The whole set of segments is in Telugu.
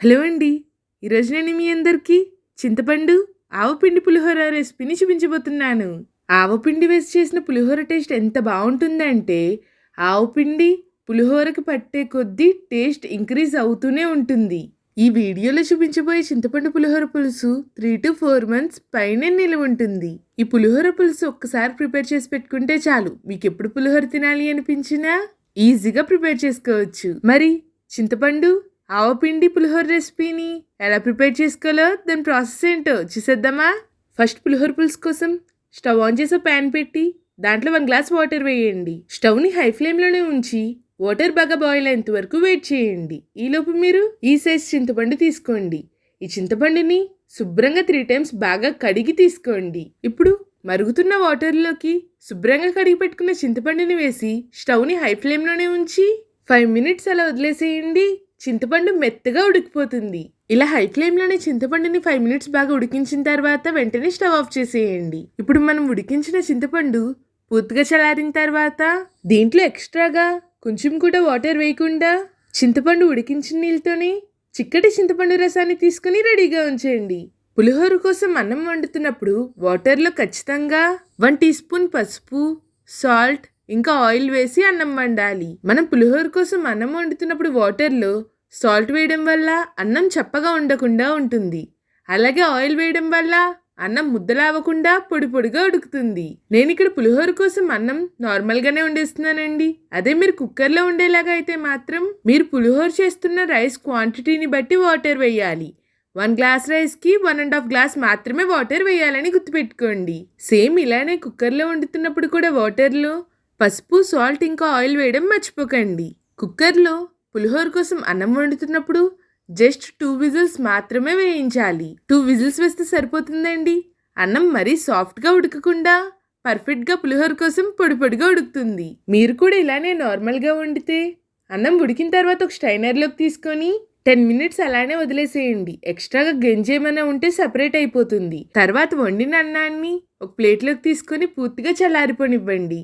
హలో అండి. ఈరోజు నేను మీ అందరికీ చింతపండు ఆవపిండి పులిహోర రెసిపీని చూపించబోతున్నాను. ఆవపిండి వేసి చేసిన పులిహోర టేస్ట్ ఎంత బాగుంటుందంటే ఆవపిండి పులిహోరకి పట్టే కొద్దీ టేస్ట్ ఇంక్రీజ్ అవుతూనే ఉంటుంది. ఈ వీడియోలో చూపించబోయే చింతపండు పులిహోర పులుసు త్రీ టు ఫోర్ మంత్స్ పైనే నిలువ ఉంటుంది. ఈ పులిహోర పులుసు ఒక్కసారి ప్రిపేర్ చేసి పెట్టుకుంటే చాలు. మీకు ఎప్పుడు పులిహోర తినాలి అనిపించినా ఈజీగా ప్రిపేర్ చేసుకోవచ్చు. మరి చింతపండు ఆవపిండి పులిహోర రెసిపీని ఎలా ప్రిపేర్ చేసుకోవాలో దాని ప్రాసెస్ ఏంటో చూసేద్దామా? ఫస్ట్ పులిహోర పులుసు కోసం స్టవ్ ఆన్ చేసి ప్యాన్ పెట్టి దాంట్లో వన్ గ్లాస్ వాటర్ వేయండి. స్టవ్ని హై ఫ్లేమ్లోనే ఉంచి వాటర్ బాగా బాయిల్ అయ్యేంత వరకు వెయిట్ చేయండి. ఈలోపు మీరు ఈ సైజ్ చింతపండు తీసుకోండి. ఈ చింతపండుని శుభ్రంగా త్రీ టైమ్స్ బాగా కడిగి తీసుకోండి. ఇప్పుడు మరుగుతున్న వాటర్లోకి శుభ్రంగా కడిగి పెట్టుకున్న చింతపండుని వేసి స్టవ్ని హై ఫ్లేమ్లోనే ఉంచి ఫైవ్ మినిట్స్ అలా వదిలేసేయండి. చింతపండు మెత్తగా ఉడికిపోతుంది. ఇలా హై ఫ్లేమ్లోనే చింతపండుని ఫైవ్ మినిట్స్ బాగా ఉడికించిన తర్వాత వెంటనే స్టవ్ ఆఫ్ చేసేయండి. ఇప్పుడు మనం ఉడికించిన చింతపండు పూర్తిగా చల్లారిన తర్వాత దీంట్లో ఎక్స్ట్రాగా కొంచెం కూడా వాటర్ వేయకుండా చింతపండు ఉడికించిన నీళ్ళతోనే చిక్కటి చింతపండు రసాన్ని తీసుకుని రెడీగా ఉంచేయండి. పులిహోర కోసం అన్నం వండుతున్నప్పుడు వాటర్లో ఖచ్చితంగా వన్ టీ స్పూన్ పసుపు సాల్ట్ ఇంకా ఆయిల్ వేసి అన్నం వండాలి. మనం పులిహోర కోసం అన్నం వండుతున్నప్పుడు వాటర్లో సాల్ట్ వేయడం వల్ల అన్నం చప్పగా ఉండకుండా ఉంటుంది. అలాగే ఆయిల్ వేయడం వల్ల అన్నం ముద్దలావకుండా పొడి పొడిగా ఉడుకుతుంది. నేను ఇక్కడ పులిహోర కోసం అన్నం నార్మల్గానే వండేస్తున్నానండి. అదే మీరు కుక్కర్లో ఉండేలాగా అయితే మాత్రం మీరు పులిహోర చేస్తున్న రైస్ క్వాంటిటీని బట్టి వాటర్ వేయాలి. వన్ గ్లాస్ రైస్కి వన్ అండ్ హాఫ్ గ్లాస్ మాత్రమే వాటర్ వేయాలని గుర్తుపెట్టుకోండి. సేమ్ ఇలానే కుక్కర్లో వండుతున్నప్పుడు కూడా వాటర్లో పసుపు సాల్ట్ ఇంకా ఆయిల్ వేయడం మర్చిపోకండి. కుక్కర్లో పులిహోర కోసం అన్నం వండుతున్నప్పుడు జస్ట్ టూ విజిల్స్ మాత్రమే వేయించాలి. టూ విజిల్స్ వేస్తే సరిపోతుందండి. అన్నం మరీ సాఫ్ట్గా ఉడకకుండా పర్ఫెక్ట్గా పులిహోర కోసం పొడి పొడిగా ఉడుకుతుంది. మీరు కూడా ఇలానే నార్మల్గా వండితే అన్నం ఉడికిన తర్వాత ఒక స్టైనర్లోకి తీసుకొని టెన్ మినిట్స్ అలానే వదిలేసేయండి. ఎక్స్ట్రాగా గంజి ఏమైనా ఉంటే సపరేట్ అయిపోతుంది. తర్వాత వండిన అన్నాన్ని ఒక ప్లేట్లోకి తీసుకొని పూర్తిగా చల్లారిపోనివ్వండి.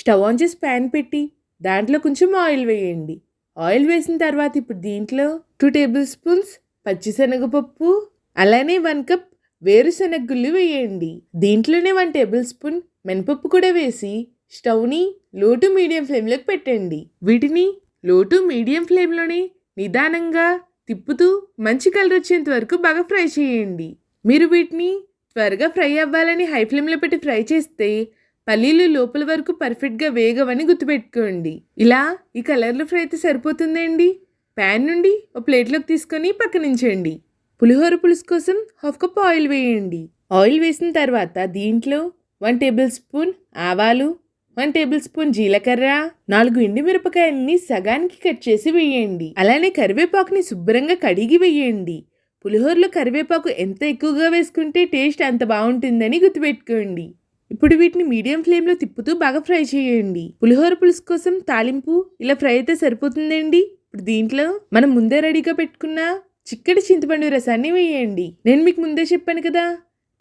స్టవ్ ఆన్ చేసి ప్యాన్ పెట్టి దాంట్లో కొంచెం ఆయిల్ వేయండి. ఆయిల్ వేసిన తర్వాత ఇప్పుడు దీంట్లో టూ టేబుల్ స్పూన్స్ పచ్చిశనగపప్పు అలానే వన్ కప్ వేరుశనగ గుళ్ళు వేయండి. దీంట్లోనే వన్ టేబుల్ స్పూన్ మినపప్పు కూడా వేసి స్టవ్ని లో టు మీడియం ఫ్లేమ్లోకి పెట్టండి. వీటిని లో టు మీడియం ఫ్లేమ్లోనే నిదానంగా తిప్పుతూ మంచి కలర్ వచ్చేంత వరకు బాగా ఫ్రై చేయండి. మీరు వీటిని త్వరగా ఫ్రై అవ్వాలని హై ఫ్లేమ్లో పెట్టి ఫ్రై చేస్తే పల్లీలు లోపల వరకు పర్ఫెక్ట్గా వేగవని గుర్తుపెట్టుకోండి. ఇలా ఈ కలర్లో ఫ్రై అయితే సరిపోతుందండి. ప్యాన్ నుండి ఒక ప్లేట్లోకి తీసుకొని పక్కనుంచండి. పులిహోర పులుసు కోసం హాఫ్ కప్ ఆయిల్ వేయండి. ఆయిల్ వేసిన తర్వాత దీంట్లో వన్ టేబుల్ స్పూన్ ఆవాలు వన్ టేబుల్ స్పూన్ జీలకర్ర నాలుగు ఎండు మిరపకాయలని సగానికి కట్ చేసి వేయండి. అలానే కరివేపాకుని శుభ్రంగా కడిగి వేయండి. పులిహోరలో కరివేపాకు ఎంత ఎక్కువగా వేసుకుంటే టేస్ట్ అంత బాగుంటుందని గుర్తుపెట్టుకోండి. ఇప్పుడు వీటిని మీడియం ఫ్లేమ్లో తిప్పుతూ బాగా ఫ్రై చేయండి. పులిహోర పులుసు కోసం తాలింపు ఇలా ఫ్రై అయితే సరిపోతుందండి. ఇప్పుడు దీంట్లో మనం ముందే రెడీగా పెట్టుకున్న చిక్కటి చింతపండు రసాన్ని వేయండి. నేను మీకు ముందే చెప్పాను కదా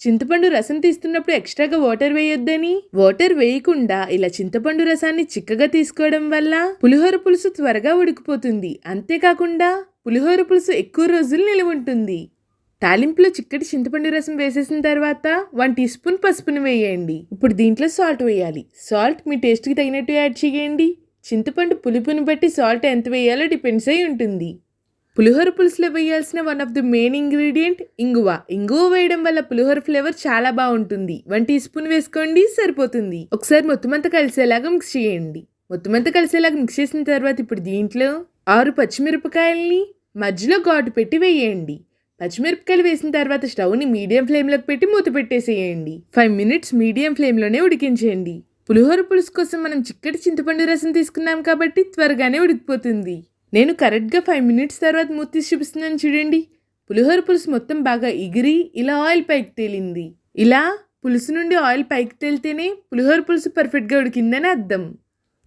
చింతపండు రసం తీస్తున్నప్పుడు ఎక్స్ట్రాగా వాటర్ వేయొద్దని. వాటర్ వేయకుండా ఇలా చింతపండు రసాన్ని చిక్కగా తీసుకోవడం వల్ల పులిహోర పులుసు త్వరగా ఉడికిపోతుంది. అంతేకాకుండా పులిహోర పులుసు ఎక్కువ రోజులు నిలువ ఉంటుంది. తాలింపులో చిక్కటి చింతపండు రసం వేసేసిన తర్వాత వన్ టీ స్పూన్ పసుపును వేయండి. ఇప్పుడు దీంట్లో సాల్ట్ వేయాలి. సాల్ట్ మీ టేస్ట్కి తగినట్టు యాడ్ చేయండి. చింతపండు పులుపుని బట్టి సాల్ట్ ఎంత వేయాలో డిపెండ్స్ అయి ఉంటుంది. పులిహోర పులుసులో వేయాల్సిన one of the main ingredient ఇంగువ. ఇంగువ వేయడం వల్ల పులిహోర ఫ్లేవర్ చాలా బాగుంటుంది. వన్ టీ స్పూన్ వేసుకోండి సరిపోతుంది. ఒకసారి మొత్తం అంతా కలిసేలాగా మిక్స్ చేయండి. మొత్తం అంతా కలిసేలాగా మిక్స్ చేసిన తర్వాత ఇప్పుడు దీంట్లో ఆరు పచ్చిమిరపకాయల్ని మధ్యలో ఘాటు పెట్టి వేయండి. పచ్చిమిరపకాయలు వేసిన తర్వాత స్టవ్ని మీడియం ఫ్లేమ్లోకి పెట్టి మూత పెట్టేసేయండి. ఫైవ్ మినిట్స్ మీడియం ఫ్లేమ్లోనే ఉడికించేయండి పులిహోర పులుసు కోసం మనం చిక్కటి చింతపండు రసం తీసుకున్నాం కాబట్టి త్వరగానే ఉడికిపోతుంది. నేను కరెక్ట్గా ఫైవ్ మినిట్స్ తర్వాత మూత తీసి చూపిస్తున్నాను చూడండి. పులిహోర పులుసు మొత్తం బాగా ఎగిరి ఇలా ఆయిల్ పైకి తేలింది. ఇలా పులుసు నుండి ఆయిల్ పైకి తేలితేనే పులిహోర పులుసు పర్ఫెక్ట్గా ఉడికిందని అర్థం.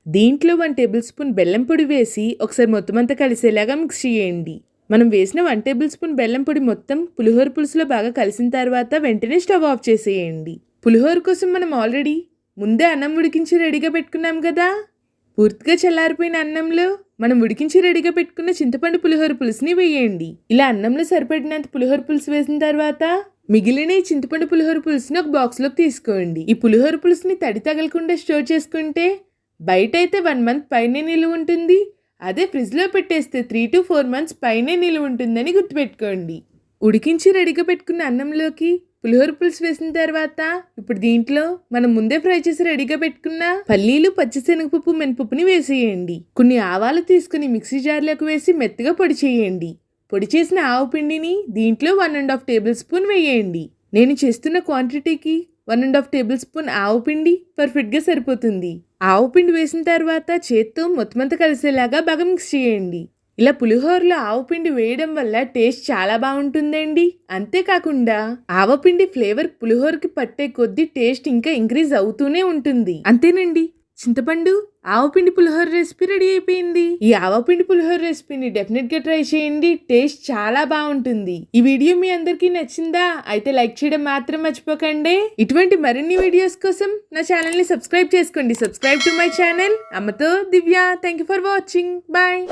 దీంట్లో వన్ టేబుల్ స్పూన్ బెల్లం పొడి వేసి ఒకసారి మొత్తం అంతా కలిసేలాగా మిక్స్ చేయండి. మనం వేసిన వన్ టేబుల్ స్పూన్ బెల్లం పొడి మొత్తం పులిహోర పులుసులో బాగా కలిసిన తర్వాత వెంటనే స్టవ్ ఆఫ్ చేసేయండి. పులిహోర కోసం మనం ఆల్రెడీ ముందే అన్నం ఉడికించి రెడీగా పెట్టుకున్నాం కదా? పూర్తిగా చల్లారిపోయిన అన్నంలో మనం ఉడికించి రెడీగా పెట్టుకున్న చింతపండు పులిహోర పులుసుని వేయండి. ఇలా అన్నంలో సరిపడినంత పులిహోర పులుసు వేసిన తర్వాత మిగిలిన ఈ చింతపండు పులిహోర పులుసుని ఒక బాక్స్లోకి తీసుకోండి. ఈ పులిహోర పులుసుని తడి తగలకుండా స్టోర్ చేసుకుంటే బయట అయితే వన్ మంత్ పైనే నిలువ ఉంటుంది. అదే ఫ్రిడ్జ్లో పెట్టేస్తే త్రీ టు ఫోర్ మంత్స్ పైనే నిలువ ఉంటుందని గుర్తుపెట్టుకోండి. ఉడికించి రెడీగా పెట్టుకున్న అన్నంలోకి పులిహోర పులుసు వేసిన తర్వాత ఇప్పుడు దీంట్లో మనం ముందే ఫ్రై చేసి రెడీగా పెట్టుకున్న పల్లీలు పచ్చిశనగపప్పు మినపప్పుని వేసేయండి. కొన్ని ఆవాలు తీసుకుని మిక్సీ జార్లోకి వేసి మెత్తగా పొడి చేయండి. పొడి చేసిన ఆవు పిండిని దీంట్లో one and half tablespoon వేయండి. నేను చేస్తున్న క్వాంటిటీకి one and half tablespoon ఆవు పిండి పర్ఫెక్ట్గా సరిపోతుంది. ఆవు పిండి వేసిన తర్వాత చేత్తో మొత్తమంతా కలిసేలాగా బాగా మిక్స్ చేయండి. ఇలా పులిహోరలో ఆవు పిండి వేయడం వల్ల టేస్ట్ చాలా బాగుంటుందండి. అంతేకాకుండా ఆవపిండి ఫ్లేవర్ పులిహోరకి పట్టే కొద్దీ టేస్ట్ ఇంకా ఇంక్రీజ్ అవుతూనే ఉంటుంది. అంతేనండి. చింతపండు ఆవపిండి పులిహోర రెసిపీ రెడీ అయిపోయింది. ఈ ఆవపిండి పులిహోర రెసిపీని డెఫినెట్గా ట్రై చేయండి. టేస్ట్ చాలా బాగుంటుంది. ఈ వీడియో మీ అందరికీ నచ్చిందా? అయితే లైక్ చేయడం మాత్రం మర్చిపోకండి. ఇటువంటి మరిన్ని వీడియోస్ కోసం నా ఛానల్ని సబ్స్క్రైబ్ చేసుకోండి. Subscribe to my channel. అమ్మతో Divya thank you for watching bye